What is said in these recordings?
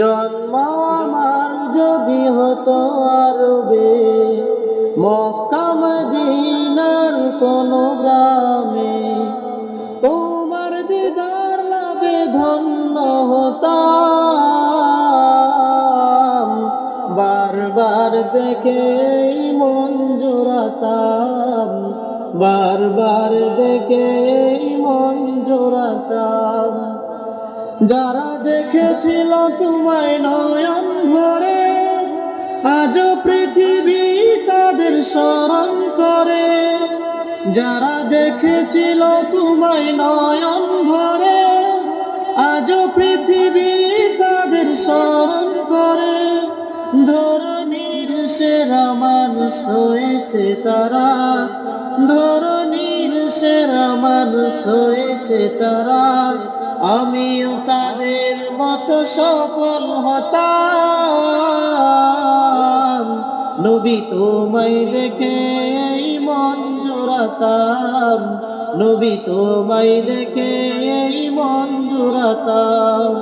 জন্ম আমার যদি হতো আরবে, মক্কা মদিনার কোন গ্রামে, তোমার দিদার লাভে ধন্য হতাম। বারবার দেখে মন জোড়াতাম, বারবার দেখে মন জোড়াতাম। যারা দেখেছিল তোমায় নয়ন ভরে আজ পৃথিবী তাদের স্মরণ করে। যারা দেখেছিল তোমায় নয়ন ভরে আজ পৃথিবী তাদের স্মরণ করে। ধরনীর সেরা মানুষ হয়েছে তারা ধরনীর সেরা মানুষ হয়েছে তারা। আমিও তাদের মতো সফল হতাম। নবী তোমায় দেখে এই মন জোড়াতাম। নবী তোমায় দেখে এই মন জোড়াতাম।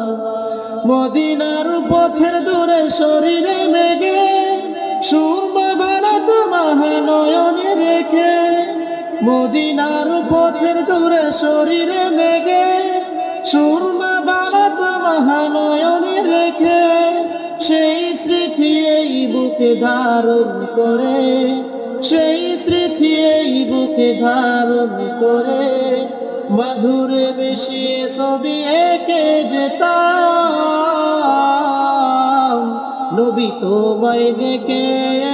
মদিনার পথের দূরে শরীরে মেঘে সুরমা ভারত মহানয়নে রেখে, মদিনার পথের দূরে শরীরে মেঘে সুরমা ভারত মহানয়নে রেখে সেই স্মৃতি এই বুকে ধারণ করে, সেই স্মৃতি এই বুকে ধারণ করে। মধুরে বেশি ছবি একে যেতাম, নবী তোমায় দেখে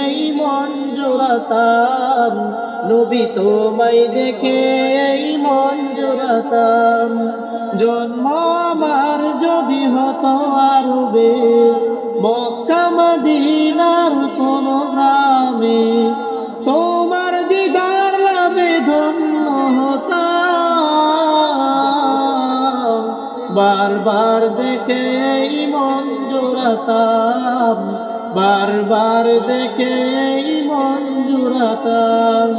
এই মন জোড়াতাম, নবী তোমায় দেখে এই মন জোড়াতাম। জন্ম আমার যদি হতো আরবে, মক্কা, মদিনার কোন গ্রামে, তোমার দিদার লাভে ধন্য হতাম। বারবার দেখে মন জোড়াতাম, বারবার দেখে মন জোড়াতাম।